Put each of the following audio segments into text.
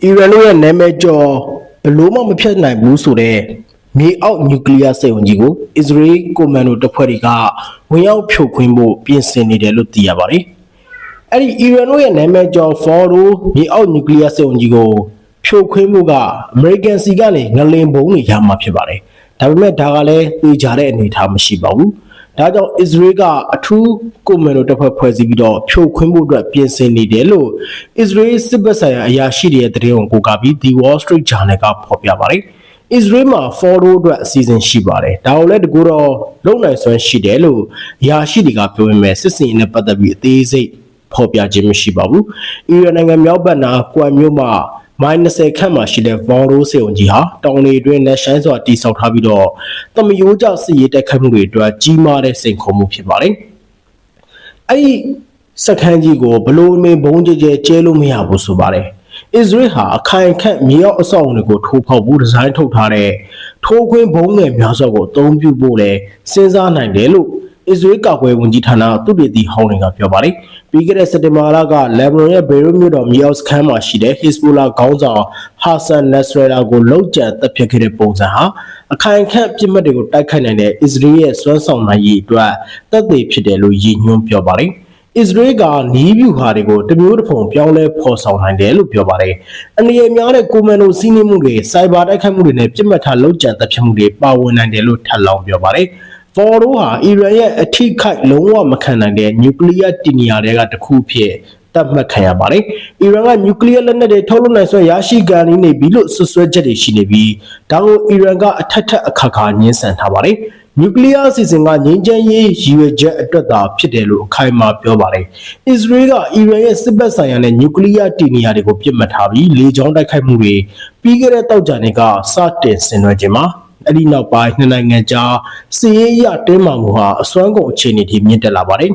အီရန်တို့ရဲ့နာမည်ကျော်ဘလို့မှမဖြတ်နိုင်ဘူးဆိုတဲ့မြေအောက်နျူကလ িয়ার စက်ဝင်ကြီးကိုအစ္စရေးကွန်မန်ဒိုတပ်ဖွဲ့တွေကဝင်ရောက်ဖြိုခွင်းဖို့ပြင်ဆင်နေတယ်လို့သိရပါတယ်။အဲ့ဒီအီရန်တို့ရဲ့နာမည်ကျော်ဖော်ဒိုမြေအောက်နျူကလ িয়ার စက်ဝင်ကြီးကိုဖြိုခွင်းမှုကအမေရိကန်စီကနေငလင်ဘုံတွေရမှာဖြစ်ပါတယ်။ဒါပေမဲ့ဒါကလည်းသိကြတဲ့အနေအထားမရှိပါဘူး။ ဒါကြောင့်အစ္စရေးကအထူးကွန်မန်ဒိုတပ်ဖွဲ့ဖွဲ့စည်းပြီးတော့ဖြိုခွင်းဖို့အတွက်ပြင်ဆင်နေတယ်လို့အစ္စရေးစစ်ဘက်ဆိုင်ရာအရာရှိတွေရဲ့သတင်းကိုကိုးကားပြီး The Wall Street Journal ကဖော်ပြပါတယ်။ Israel မှာ follow အတွက်အစီအစဉ်ရှိပါတယ်။ဒါကိုလည်းတကူတော့လုံနိုင်စွမ်းရှိတယ်လို့အရာရှိတွေကပြောပေမဲ့စစ်စင်နဲ့ပတ်သက်ပြီးအသေးစိတ်ဖော်ပြခြင်းမရှိပါဘူး။အီရန်နိုင်ငံမြောက်ဘက်နာကွမ်မြို့မှာ မိုင်း20ခန့်မှာရှိတဲ့ Voro စေုံကြီးဟာတောင်လေအတွင်းလက်ရှိုင်းစွာတိစောက်ထားပြီးတော့တမယိုးကျစစ်ရေးတိုက်ခိုက်မှုတွေအတွက်ကြီးမားတဲ့စိန်ခေါ်မှုဖြစ်ပါတယ်။အဲ့ဒီစခန်းကြီးကိုဘလို့မင်းဘုံကြဲကြဲကျဲလို့မရဘူးဆိုပါတယ်။ Israel ဟာအခိုင်အခန့်မြေအောက်အဆောက်အအုံတွေကိုထိုးဖောက်ဖို့ဒီဇိုင်းထုတ်ထားတဲ့ထိုးခွင်းဘုံငယ်များစွာကိုအသုံးပြုဖို့လဲစဉ်းစားနိုင်တယ်လို့ အစ္စရေးကာကွယ်ဝန်ကြီးဌာနသူတည်တည်ဟောင်းတွေကပြောပါတယ်။ပြီးခဲ့တဲ့စက်တင်ဘာလကလက်ဘနွန်ရဲ့ဘေရွတ်မြို့တော်မြေအောက်စခန်းမှာရှိတဲ့ Hezbollah ခေါင်းဆောင်ဟာဆန်နက်စရလာကိုလုံခြံတပ်ဖြတ်ခဲ့တဲ့ပုံစံဟာအခိုင်အခန့်ပြစ်မှတ်တွေကိုတိုက်ခိုက်နိုင်တဲ့အစ္စရေးရဲ့စွမ်းဆောင်နိုင်ရည်အတွက်သက်သေဖြစ်တယ်လို့ရည်ညွှန်းပြောပါတယ်။အစ္စရေးကနီးဗျူဟာတွေကိုတမျိုးတစ်ဖုံပြောင်းလဲဖော်ဆောင်နိုင်တယ်လို့ပြောပါတယ်။အနေအများတဲ့ကွန်မန်ဒိုစီးနှင်းမှုတွေစိုက်ဘာတိုက်ခိုက်မှုတွေနဲ့ပြစ်မှတ်ထားလုံခြံတပ်ဖြတ်မှုတွေပါဝင်နိုင်တယ်လို့ထပ်လောင်းပြောပါတယ်။ ဖော်ရိုဟာအီရန်ရဲ့အထိခိုက်လုံးဝမခံနိုင်တဲ့နျူကလ িয়ার တည်နေရာတွေကတစ်ခုဖြစ်တတ်မှတ်ခံရပါတယ်။အီရန်ကနျူကလ িয়ার လက်နက်တွေထုတ်လုပ်နိုင်စွမ်းရရှိကန်နေပြီလို့ဆွဆွဲချက်တွေရှိနေပြီးဒါကိုအီရန်ကအထက်ထက်အခါခါညှင်းဆန်ထားပါတယ်။နျူကလ িয়ার အစီအစဉ်ကငြိမ်းချမ်းရေးရည်ရွယ်ချက်အတွက်သာဖြစ်တယ်လို့အခိုင်အမာပြောပါတယ်။အစ္စရေးကအီရန်ရဲ့စစ်ဘက်ဆိုင်ရာနဲ့နျူကလ িয়ার တည်နေရာတွေကိုပြစ်မှတ်ထားပြီးလေကြောင်းတိုက်ခိုက်မှုတွေပြီးခဲ့တဲ့တောက်ကြနေကစတင်ဆင်နွှဲခြင်းမှာ အဲ့ဒီနောက်ပိုင်းနှစ်နိုင်ငံကြားစစ်ရေးအရတင်းမာမှုဟာအစွမ်းကုန်အခြေအနေထိမြင့်တက်လာပါတယ်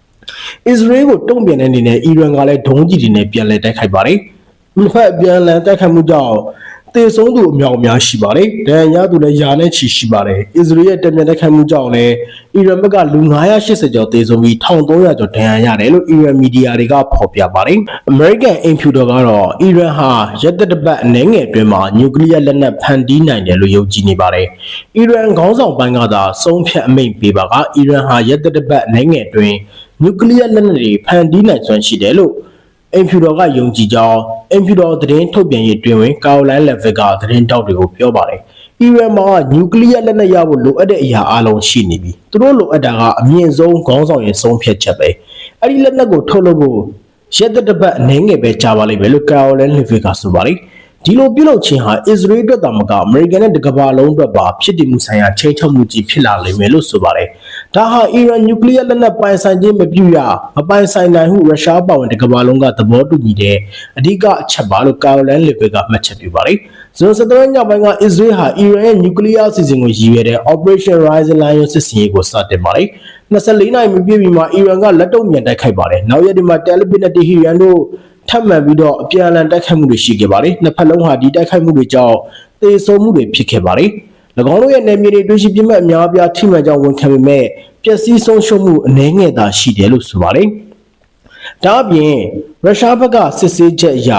။အစ္စရေးကိုတုံ့ပြန်တဲ့အနေနဲ့အီရန်ကလည်းဒုံးကျည်တွေနဲ့ပြန်လည်တိုက်ခိုက်ပါတယ်။နှစ်ဖက်ပြန်လည်တိုက်ခိုက်မှုကြောင့် တေဆုံးသူအမြောက်အများရှိပါတယ်။ဒဏ်ရာရသူလည်းယာနဲ့ချီရှိပါတယ်။အစ္စရေးရဲ့တပြန်တိုက်ခိုက်မှုကြောင့်လည်းအီရန်ဘက်ကလူ980ကျော်တေဆုံးပြီး1300ကျော်ဒဏ်ရာရတယ်လို့အီရန်မီဒီယာတွေကဖော်ပြပါတယ်။ American Infutor ကတော့အီရန်ဟာရက်သက်တပတ်အနေငယ်အတွင်းမှာနျူကလ িয়ার လက်နက်ဖန်တီးနိုင်တယ်လို့ယုံကြည်နေပါတယ်။အီရန်ခေါင်းဆောင်ပိုင်းကသာဆုံးဖြတ်အမိန့်ပေးပါကအီရန်ဟာရက်သက်တပတ်အနေငယ်အတွင်းနျူကလ িয়ার လက်နက်တွေဖန်တီးနိုင်စွမ်းရှိတယ်လို့ အင်ဖြူတော်ကယုံကြည်ကြောင်းအင်ဖြူတော်သတင်းထုတ်ပြန်ရေးတွင်ဝင်ကာရိုလိုင်းလက်ဗက်ကသတင်းတောက်တွေကိုပြောပါတယ်။အီရန်မှာနျူကလ িয়ার လက်နက်ရဖို့လိုအပ်တဲ့အရာအလုံးရှိနေပြီ။သူတို့လိုအပ်တာကအမြင့်ဆုံးခေါင်းဆောင်ရဲ့ဆုံးဖြတ်ချက်ပဲ။အဲ့ဒီလက်နက်ကိုထုတ်လုပ်ဖို့ရက်သက်တပတ်အနေငယ်ပဲကြာပါလိမ့်မယ်လို့ကာရိုလိုင်းလက်ဗက်ကဆိုပါတယ်။ဒီလိုပြုလုပ်ခြင်းဟာအစ္စရေးအတွက်သာမကအမေရိကန်နဲ့တကမ္ဘာလုံးအတွက်ပါဖြစ်တည်မှုဆိုင်ရာချိန်ချုပ်မှုကြီးဖြစ်လာလိမ့်မယ်လို့ဆိုပါတယ်။ ဒါဟာအီရန်နျူကလ িয়ার လက်နက်ပိုင်ဆိုင်ခြင်းမပြုရမပိုင်ဆိုင်နိုင်ဟုရုရှားပါဝင်တကမ္ဘာလုံးကသဘောတူညီတဲ့အဓိကအချက်ပါလို့ကာရိုလိုင်းလီဗက်ကမှတ်ချက်ပြုပါတယ်။ဇွန်17ညပိုင်းကအစ္စရေးဟာအီရန်ရဲ့နျူကလ িয়ার အစီအစဉ်ကိုရည်ရွယ်တဲ့ Operation Rising Lion စစ်စင်ရေးကိုစတင်ပါတယ်။24နိုင်မပြည့်မီမှာအီရန်ကလက်တုံ့ပြန်တိုက်ခိုက်ပါတယ်။နောက်ရက်ဒီမှာတယ်လီဗစ်နဲ့တီဟီရန်တို့ထပ်မံပြီးတော့အပြန်အလှန်တိုက်ခိုက်မှုတွေရှိခဲ့ပါတယ်။နှစ်ဖက်လုံးဟာဒီတိုက်ခိုက်မှုတွေကြောင့်သေဆုံးမှုတွေဖြစ်ခဲ့ပါတယ်။၎ င်းတို့ရဲ့နယ်မြေတွေတွေ့ရှိပြစ်မှတ်အများအပြားထိမှန်ကြောင်းဝန်ခံပေမဲ့ပျက်စီးဆုံးရှုံးမှုအနည်းငယ်သာရှိတယ်လို့ဆိုပါတယ်။ဒါအပြင်ရုရှားဘက်ကစစ်ဆေးချက်အရ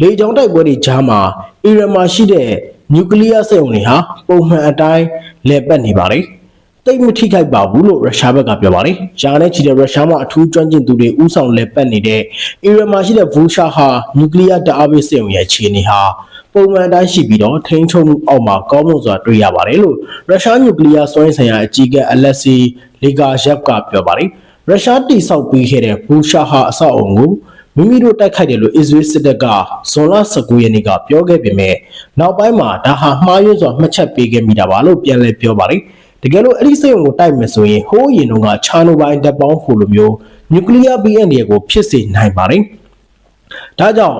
လေကြောင်းတိုက်ပွဲတွေကြားမှာအီရန်မှာရှိတဲ့နျူကလ িয়ার စက်ရုံတွေဟာပုံမှန်အတိုင်းလည်ပတ်နေပါတယ်။ တိတ်မထိခိုက်ပါဘူးလို့ရုရှားဘက်ကပြောပါတယ်။ဂျာနဲ့ချီတဲ့ရုရှားမှာအထူးကျွမ်းကျင်သူတွေဥဆောင်လည်ပတ်နေတဲ့အီရန်မှာရှိတဲ့ဘူရှာဟာနျူကလ িয়ার တအားပေးစက်ရုံရဲ့အခြေအနေဟာပုံမှန်တိုင်းရှိပြီးတော့ထိန်းချုပ်မှုအောက်မှာကောင်းမွန်စွာတွေ့ရပါတယ်လို့ရုရှားနျူကလ িয়ার စွမ်းဆိုင်ရာအကြီးအကဲအလက်စီလီဂါယက်ကပြောပါတယ်။ရုရှားတိစောက်ပြီးခဲ့တဲ့ဘူရှာဟာအဆောက်အုံကိုမိမိတို့တိုက်ခိုက်တယ်လို့အစ္စရေးစစ်တပ်ကဇွန်လ19ရက်နေ့ကပြောခဲ့ပေမဲ့နောက်ပိုင်းမှာဒါဟာမှားယွင်းစွာမှတ်ချက်ပေးခဲ့မိတာပါလို့ပြန်လည်ပြောပါတယ်။ တကယ်လို့အဲ့ဒီစိတ်ုံကိုတိုက်မယ်ဆိုရင်ဟိုးရင်တော့ကချာနိုဘိုင်းတပ်ပေါင်းဖို့လိုမျိုးနျူကလ িয়ার ဘီအန်တွေကိုဖြစ်စေနိုင်ပါတယ်။ဒါကြောင့်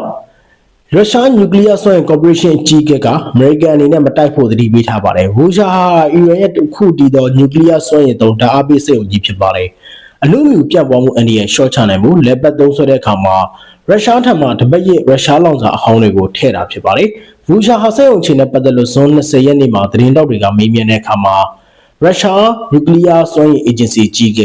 ရုရှားနျူကလ িয়ার စွမ်းကော်ပိုရေးရှင်းအကြီးအကဲကအမေရိကန်အနေနဲ့မတိုက်ဖို့သတိပေးထားပါတယ်။ဘူရှာဟာအီရန်ရဲ့တစ်ခုတည်သောနျူကလ িয়ার စွမ်းရည်သုံးဓာတ်အားပေးစိတ်ုံကြီးဖြစ်ပါတယ်။အလူမီပြတ်ပွားမှုအန္တရာယ်ရှော့ချနိုင်မှုလက်ပတ်သုံးဆွဲတဲ့အခါမှာရုရှားထံမှတပတ်ရဲ့ရုရှားလောင်စာအဟောင်းတွေကိုထည့်တာဖြစ်ပါတယ်။ဘူရှာဟာစိတ်ုံချင်းနဲ့ပတ်သက်လို့ဇွန်20ရက်နေ့မှာသတင်းတောက်တွေကမေးမြန်းတဲ့အခါမှာ ရုရှားနျူကလ িয়ার စွမ်းရည်အေဂျင်စီကြီးက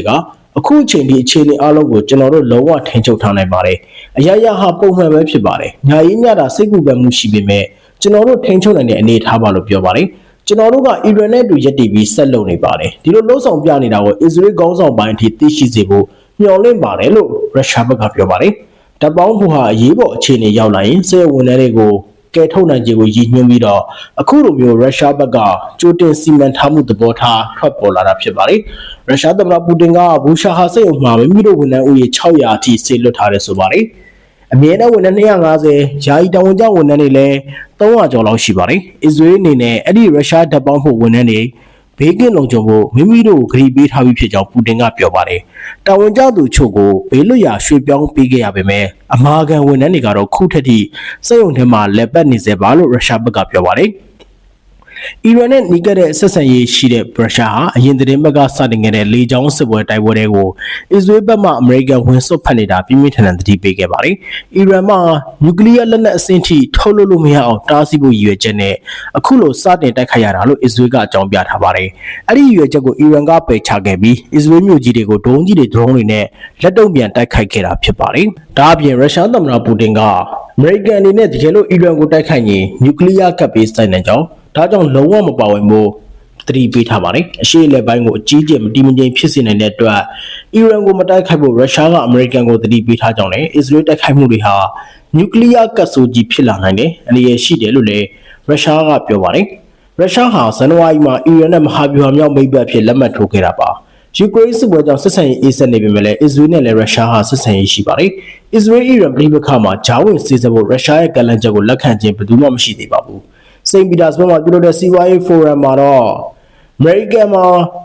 အအခုအချိန်ဒီအခြေအနေအလုံးကိုကျွန်တော်တို့လုံးဝထိန်းချုပ်ထားနိုင်ပါတယ်အရာရာဟာပုံမှန်ပဲဖြစ်ပါတယ်ညာရင်းညတာစိတ်ကူပန်မှုရှိပေမဲ့ကျွန်တော်တို့ထိန်းချုပ်နိုင်တဲ့အနေအထားပါလို့ပြောပါတယ်ကျွန်တော်တို့ကအီရန်နဲ့အတူရပ်တည်ပြီးဆက်လုပ်နေပါတယ်ဒီလိုလှုပ်ဆောင်ပြနေတာကိုအစ္စရေးခေါင်းဆောင်ပိုင်းအထိသိရှိစေဖို့မျှော်လင့်ပါတယ်လို့ရုရှားဘက်ကပြောပါတယ်တပ်ပေါင်းဖို့ဟာအရေးပေါ်အခြေအနေရောက်လာရင်စစ်ဝန်ထမ်းတွေကို ကဲထုတ်နိုင်ခြင်းကိုရည်ညွှန်းပြီးတော့အခုလိုမျိုးရုရှားဘက်ကကြိုတင်စီမံထားမှုသဘောထားထွက်ပေါ်လာတာဖြစ်ပါတယ်။ရုရှားသမ္မတပူတင်ကဘူရှာဟာစိတ်အုံမှာမိမိတို့ဝန်ထမ်းဦးရေ600အထိဆေလွတ်ထားတယ်ဆိုပါတယ်။အမြဲတမ်းဝန်ထမ်း250ယာယီတာဝန်ကျဝန်ထမ်းတွေလည်း300ကျော်လောက်ရှိပါတယ်။အစ္စရေးအနေနဲ့အဲ့ဒီရုရှားတပ်ပေါင်းဖို့ဝန်ထမ်းတွေ ဘေးကင်းလုံခြုံဖို့မိမိတို့ကိုဂရီပေးထားပြီးဖြစ်ကြောင်းပူတင်ကပြောပါတယ်။တာဝန်ကျသူချို့ကိုဘေးလွတ်ရာရွှေ့ပြောင်းပေးခဲ့ရပေမဲ့အမာခံဝန်ထမ်းတွေကတော့ခုထက်ထိစိတ်ုံထဲမှာလက်ပတ်နေစေပါလို့ရုရှားဘက်ကပြောပါတယ်။ အီရန်နဲ့နီးကပ်တဲ့ဆက်ဆံရေးရှိတဲ့ရုရှားဟာအရင်သတင်းဘက်ကစတင်ခဲ့တဲ့လေကြောင်းစစ်ပွဲတိုက်ပွဲတွေကိုအစ္စရေးဘက်မှအမေရိကန်ဝင်စွတ်ဖက်နေတာပြင်းပြင်းထန်ထန်သတိပေးခဲ့ပါတယ်။အီရန်မှနျူကလ িয়ার လက်နက်အဆင့်ထိထုတ်လုပ်လို့မရအောင်တားဆီးဖို့ရည်ရွယ်ချက်နဲ့အခုလိုစတင်တိုက်ခိုက်ရတာလို့အစ္စရေးကအကြောင်းပြထားပါတယ်။အဲ့ဒီရည်ရွယ်ချက်ကိုအီရန်ကပယ်ချခဲ့ပြီးအစ္စရေးမြို့ကြီးတွေကိုဒုံးကြီးတွေဒရုန်းတွေနဲ့လက်တုံ့ပြန်တိုက်ခိုက်ခဲ့တာဖြစ်ပါတယ်။ဒါအပြင်ရုရှားသမ္မတပူတင်ကအမေရိကန်အနေနဲ့တကယ်လို့အီရန်ကိုတိုက်ခိုက်ရင်နျူကလ িয়ার ကပ်ပေးဆိုင်နိုင်ကြောင်း ဒါကြောင့်လုံးဝမပါဝင်ဖို့သတိပေးထားပါတယ်အရှိလက်ပိုင်းကိုအကြီးကျယ်မတိမငြိမ်ဖြစ်စေနိုင်တဲ့အတွက်အီရန်ကိုမတိုက်ခိုက်ဖို့ရုရှားကအမေရိကန်ကိုသတိပေးထားကြောင်းလည်းအစ္စရေးတိုက်ခိုက်မှုတွေဟာနျူကလ িয়ার ကတ်ဆိုကြီးဖြစ်လာနိုင်တယ်အနေရရှိတယ်လို့လည်းရုရှားကပြောပါတယ်ရုရှားဟာဇန်နဝါရီမှာအီရန်နဲ့မဟာဗျူဟာမြောက်မိတ်ဘက်ဖြစ်လက်မှတ်ထိုးခဲ့တာပါယူကရိန်းစစ်ပွဲကြောင့်ဆက်ဆံရေးအေးစက်နေပေမဲ့လည်းအစ္စရေးနဲ့လည်းရုရှားဟာဆက်ဆံရေးရှိပါတယ်။အစ္စရေးအီရန်ပြည်ပခါမှာဂျာဝင်စီစဖို့ရုရှားရဲ့ကလန်ချက်ကိုလက်ခံခြင်းဘယ်သူမှမရှိသေးပါဘူး။ စိန့်ပီတာစဘတ်မှာပြုလုပ်တဲ့စီးပွားရေးဖိုရမ်မှာတော့အမေရိကန်မှာ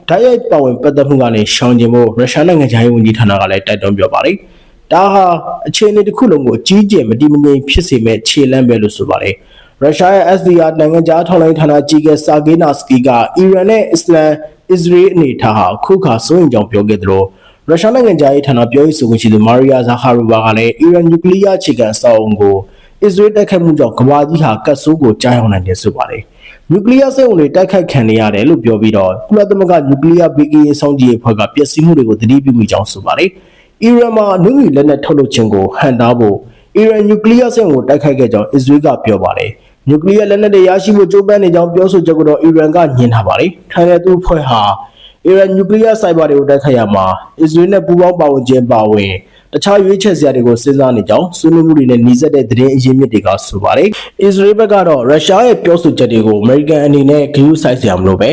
ဓာတ်ရိုက်ပါဝင်ပတ်သက်မှုကနေရှောင်ကျဉ်ဖို့ရုရှားနိုင်ငံခြားရေးဝန်ကြီးဌာနကလည်းတိုက်တွန်းပြောပါတယ်။ဒါဟာအခြေအနေတစ်ခုလုံးကိုအကြီးကျယ်မတည်မငြိမ်ဖြစ်စေမဲ့ခြေလှမ်းပဲလို့ဆိုပါတယ်။ရုရှားရဲ့ SDR နိုင်ငံခြားထောက်လှမ်းရေးဌာနကြီးကစာဂေးနာစကီကအီရန်နဲ့အစ္စလမ်အစ္စရေးအနေထားဟာခုခါစိုးရင်ကြောင်ပြောခဲ့သလိုရုရှားနိုင်ငံသားရေးဌာနပြောရေးဆိုခွင့်ရှိသူမာရီယာဇာခါရူဘာကလည်းအီရန်နျူကလ িয়ার အခြေခံအဆောက်အုံကို အစ္စရေးတိုက်ခိုက်မှုကြောင့်ကမ္ဘာကြီးဟာကတ်ဆိုးကိုကြားရောက်နိုင်တယ်ဆိုပါတယ်။နျူကလ িয়ার စက်အုံတွေတိုက်ခိုက်ခံနေရတယ်လို့ပြောပြီးတော့ကုလသမဂ္ဂနျူကလ িয়ার ဘေးကင်းရေးဆောင်ကြည်အဖွဲ့ကပျက်စီးမှုတွေကိုသတိပြုမိကြောင်းဆိုပါတယ်။အီရန်မှာနျူကလ িয়ারလက်နက်ထုတ်လုပ်ခြင်းကိုဟန်တားဖို့အီရန်နျူကလ িয়ার စက်အုံကိုတိုက်ခိုက်ခဲ့ကြောင်းအစ္စရေးကပြောပါတယ်။နျူကလ িয়ারလက်နက်တွေရရှိဖို့ကြိုးပမ်းနေကြောင်းပြောဆိုချက်ကိုတော့အီရန်ကညှင်းထားပါတယ်။ထိုင်တဲ့သူအဖွဲ့ဟာအီရန်နျူကလ িয়ার စိုက်ဘာတွေကိုတိုက်ခိုက်ရမှာအစ္စရေးနဲ့ပူးပေါင်းပါဝင်ခြင်းပါဝင် တခြားရွေးချယ်စရာတွေကိုစဉ်းစားနေကြောင်းဆွေးနွေးမှုတွေနဲ့နှီးစပ်တဲ့သတင်းအရင်းမြစ်တွေကဆိုပါတယ်။အစ္စရေးဘက်ကတော့ရုရှားရဲ့ပြောဆိုချက်တွေကိုအမေရိကန်အနေနဲ့ဂရုစိုက်စရာမလိုပဲ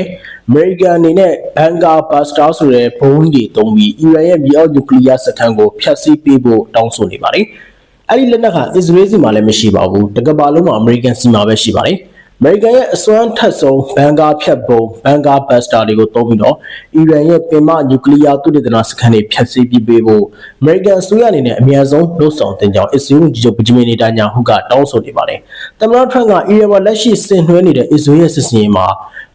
အမေရိကန်အနေနဲ့ဘန်ကာဘတ်စတာဆိုတဲ့ဘုံးတွေတုံးပြီးအီရန်ရဲ့မြေအောက်နျူကလ িয়ার စခန်းကိုဖျက်ဆီးပေးဖို့တောင်းဆိုနေပါတယ်။အဲ့ဒီလက်နက်ကအစ္စရေးစီမှာလည်းမရှိပါဘူး။တကဘာလုံးမှာအမေရိကန်စီမှာပဲရှိပါတယ်။အ မေရိကန်ရဲ့အစွမ်းထက်ဆုံးဘန်ကာဖြတ်ပုံဘန်ကာဘတ်စတာတွေကိုသုံးပြီးတော့အီရန်ရဲ့ပင်မနျူကလ িয়ার သုတေသနစခန်းတွေဖျက်ဆီးပြီးပေးဖို့အမေရိကန်အစိုးရအနေနဲ့အများဆုံးလှုံ့ဆော်တင်ကြောင်းအစ္စရေးဝန်ကြီးချုပ်ဗဂျမင်နီတာညာဟုကတောင်းဆိုနေပါတယ်။သမ္မတထရန့်ကအီရန်မှာလက်ရှိဆင်နွှဲနေတဲ့အစ္စရေးရဲ့စစ်စင်ရေးမှာ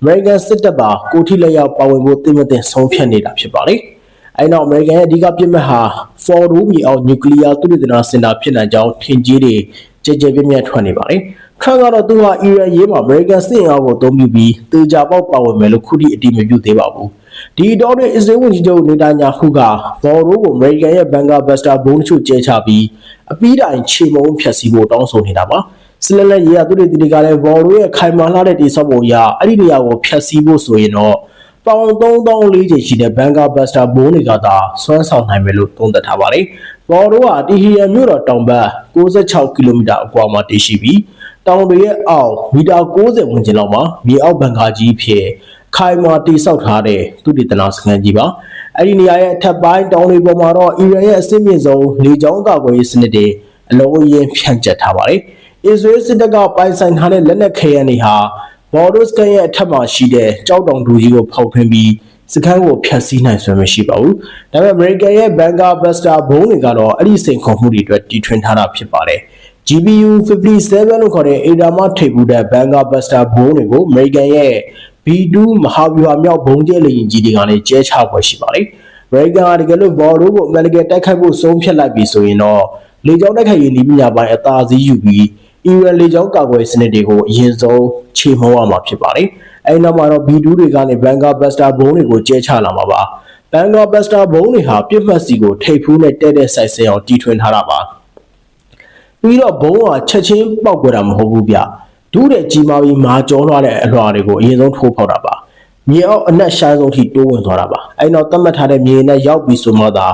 အမေရိကန်စစ်တပ်ပါကိုထိလက်ရောက်ပါဝင်ဖို့တိမတင်ဆုံးဖြတ်နေတာဖြစ်ပါတယ်။အဲနောက်အမေရိကန်ရဲ့အဓိကပြစ်မှတ်ဟာ Fordo မြေအောက်နျူကလ িয়ার သုတေသနစင်တာဖြစ်နိုင်ကြောင်းထင်ကြီးတွေကြကြပြည့်ပြည့်ထွက်နေပါတယ်။ ခန့်ကတော့သူဟာအီရန်ရေးမှာ American စစ်အားကိုအသုံးပြုပြီးတေချာပေါက်ပါဝင်မယ်လို့ခုထိအတိမပြုသေးပါဘူးဒီတော့တွင်အစ္စရေးဝန်ကြီးချုပ်နေတညာဟုကဘော်ရိုကို American ရဲ့ဘန်ကာဘတ်စတာဘုံချို့ကျဲချပြီးအပီးတိုင်ခြေမုံဖြတ်စီဖို့တောင်းဆိုနေတာပါစလလက်ရေးရသူတွေတီကလည်းဘော်ရိုရဲ့ခိုင်မာလာတဲ့တိဆောက်ပုံရအဲ့ဒီနေရာကိုဖြတ်စီဖို့ဆိုရင်တော့ပေါင်3000လေးချိန်ရှိတဲ့ဘန်ကာဘတ်စတာဘုံတွေကသာစွမ်းဆောင်နိုင်မယ်လို့သုံးသပ်ထားပါတယ်ဘော်ရိုကတီဟီယန်မြို့တော်တောင်ဘက်66ကီလိုမီတာအကွာမှာတည်ရှိပြီး တောင်တွေရဲ့အောက်မီတာ60ဝန်းကျင်လောက်မှာမြေအောက်ဘန်ကာကြီးဖြစ်ခိုင်မာတိဆောက်ထားတဲ့သုတေသနစခန်းကြီးပါအဲ့ဒီနေရာရဲ့အထက်ပိုင်းတောင်တွေပေါ်မှာတော့အီရန်ရဲ့အစစ်မြင့်ဆုံးလေကြောင်းကာကွယ်ရေးစနစ်တွေအလုံးအရင်ဖြန့်ကျက်ထားပါတယ်အစ္စရေးစစ်တပ်ကပိုင်ဆိုင်ထားတဲ့လက်နက်ခဲယမ်းတွေဟာဘော်ဒိုစကန်ရဲ့အထက်မှာရှိတဲ့ကြောက်တောင်တူကြီးကိုဖောက်ထွင်းပြီးစခန်းကိုဖျက်ဆီးနိုင်စွမ်းမရှိပါဘူး။ဒါပေမဲ့ American ရဲ့ Vanguard Buster ဘုံတွေကတော့အဲ့ဒီစိန်ခေါ်မှုတွေအတွက်တီထွင်ထားတာဖြစ်ပါတယ်။ GPU 57လို့ခေါ်တဲ့ ADA မှထိပ်ဘူးတဲ့ Vanguard Buster ဘုံတွေကို American ရဲ့ B2 မဟာဗျူဟာမြောက်ဘုံကျဲလေယာဉ်ကြီးတွေကနေကျဲချပွဲရှိပါတယ်။ American ကတကယ်လို့ Bordeaux ကို American တိုက်ခိုက်ဖို့ဆုံးဖြတ်လိုက်ပြီဆိုရင်တော့လေကြောင်းတိုက်ခိုက်ရေးနည်းပညာပိုင်းအသာစီးယူပြီး Iran လေကြောင်းကာကွယ်စနစ်တွေကိုအရင်ဆုံးခြေမှုံးရမှာဖြစ်ပါတယ်။အဲဒီနောက်မှာတော့ B2 တွေကနေ Vanguard Buster ဘုံတွေကိုကျဲချလာမှာပါ။ဘန်ဂါဘတ်စတာဘုံတွေဟာပြစ်မှတ်စီကိုထိပ်ဖူးနဲ့တဲတဲ့ဆိုင်စင်အောင်တီထွင်ထားတာပါ ပြီးတော့ဘုံကချက်ချင်းပောက်ကွယ်တာမဟုတ်ဘူးဗျဒူးတဲ့ကြီးမားပြီးမာကြောလွှားတဲ့အလွှာတွေကိုအရင်ဆုံးထိုးဖောက်တာပါမြေအောက်အနက်ရှားဆုံးထိတိုးဝင်သွားတာပါအဲ့တော့သတ်မှတ်ထားတဲ့မြေနဲ့ရောက်ပြီးဆိုမှသာ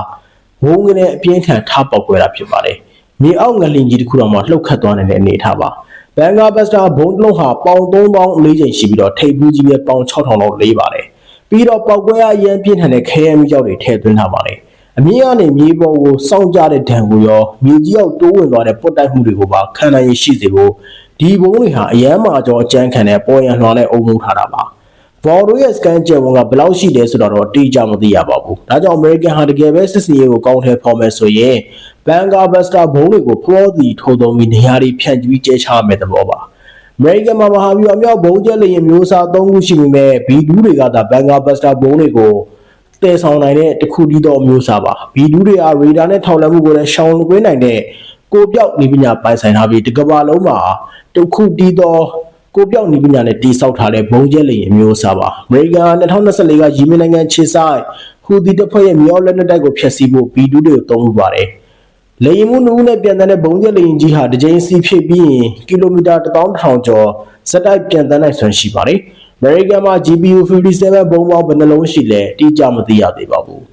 ဘုံကနေအပြင်းထန်ထားပောက်ကွယ်တာဖြစ်ပါတယ်မြေအောက်ငလင်ကြီးတစ်ခုတော့မှလှုပ်ခတ်သွားနေတဲ့အနေအထားပါဘန်ဂါဘတ်စတာဘုံတစ်လုံးဟာပေါင်3000လေးချိန်ရှိပြီးတော့ထိပ်ဖူးကြီးပဲပေါင်6000လောက်လေးပါတယ်ပြီးတော့ပောက်ကွဲအရန်ပြင်းထန်တဲ့ခဲယမ်းကြောက်တွေထည့်သွင်းထားပါတယ် အမြင့်ကနေမြေပေါ်ကိုစောင့်ကြတဲ့ဒဏ်ကိုရောမြေကြီးအောက်တိုးဝင်သွားတဲ့ပုတ်တိုက်မှုတွေကိုပါခံနိုင်ရရှိစေဖို့ဒီဘုံတွေဟာအရန်မာကျော်အကျန်းခံတဲ့ပေါ်ရန်လွှာနဲ့အုံမုန်းထားတာပါဘော်ရိုရဲ့စကန်ကျယ်ဝန်ကဘယ်လောက်ရှိတယ်ဆိုတော့တော့တိကျမသိရပါဘူး။ဒါကြောင့် American ဟာတကယ်ပဲစစ်စီရေးကိုကောင်းထဲဖော်မယ်ဆိုရင်ဘန်ဂါဘတ်စတာဘုံတွေကိုဖောသည်ထိုးသုံးပြီးနေရာတွေဖြန့်ကျပြီးကျဲချမယ်သဘောပါ။ American မှာမဟာဗျူဟာမြောက်ဘုံကျဲလေရင်မျိုးစား၃ခုရှိပေမဲ့ဘီဒူးတွေကသာဘန်ဂါဘတ်စတာဘုံတွေကို တည်ဆောင်နိုင်တဲ့တစ်ခုတည်းသောမျိုးစားပါ။ဘီဒူးတွေကရေဒါနဲ့ထောက်လှမ်းမှုကိုလည်းရှောင်လွှဲနိုင်တဲ့ကိုပြောက်နေပညာပိုင်ဆိုင်ထားပြီးတစ်ကမ္ဘာလုံးမှာတစ်ခုတည်းသောကိုပြောက်နေပညာနဲ့တိစောက်ထားတဲ့ဘုံကျဲလေရင်မျိုးစားပါအမေရိကန်2024ကယီမင်နိုင်ငံခြေဆိုင်ဟူဒီတပ်ဖွဲ့ရဲ့မြေအောက်လက်နက်တိုက်ကိုဖျက်ဆီးဖို့ဘီဒူးတွေကိုတုံးမှုပါတယ်လေရင်မှုနှုတ်နဲ့ပြန်တန်းတဲ့ဘုံကျဲလေရင်ကြီးဟာတစ်ကြိမ်စီဖြစ်ပြီးရင်ကီလိုမီတာ1000ကျော်စက်တိုက်ပြန်တန်းနိုင်စွမ်းရှိပါတယ်အ မေရိကန်မှာ GPU 57ဘုံပေါင်းဘယ်နှလုံးရှိလဲတိကျမသိရသေးပါဘူး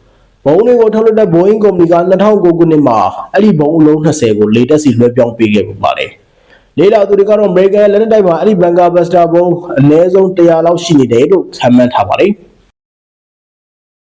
ဘုံတွေကိုထုတ်လုပ်တဲ့ Boeing ကုမ္ပဏီက2009ခုနှစ်မှာအဲ့ဒီဘုံအလုံး20ကိုလေတက်စီလွှဲပြောင်းပေးခဲ့ပူပါတယ်။လေလာသူတွေကတော့ American လက်နက်တိုက်မှာအဲ့ဒီ Bunker Buster ဘုံအနည်းဆုံး100လောက်ရှိနေတယ်လို့ခန့်မှန်းထားပါတယ်။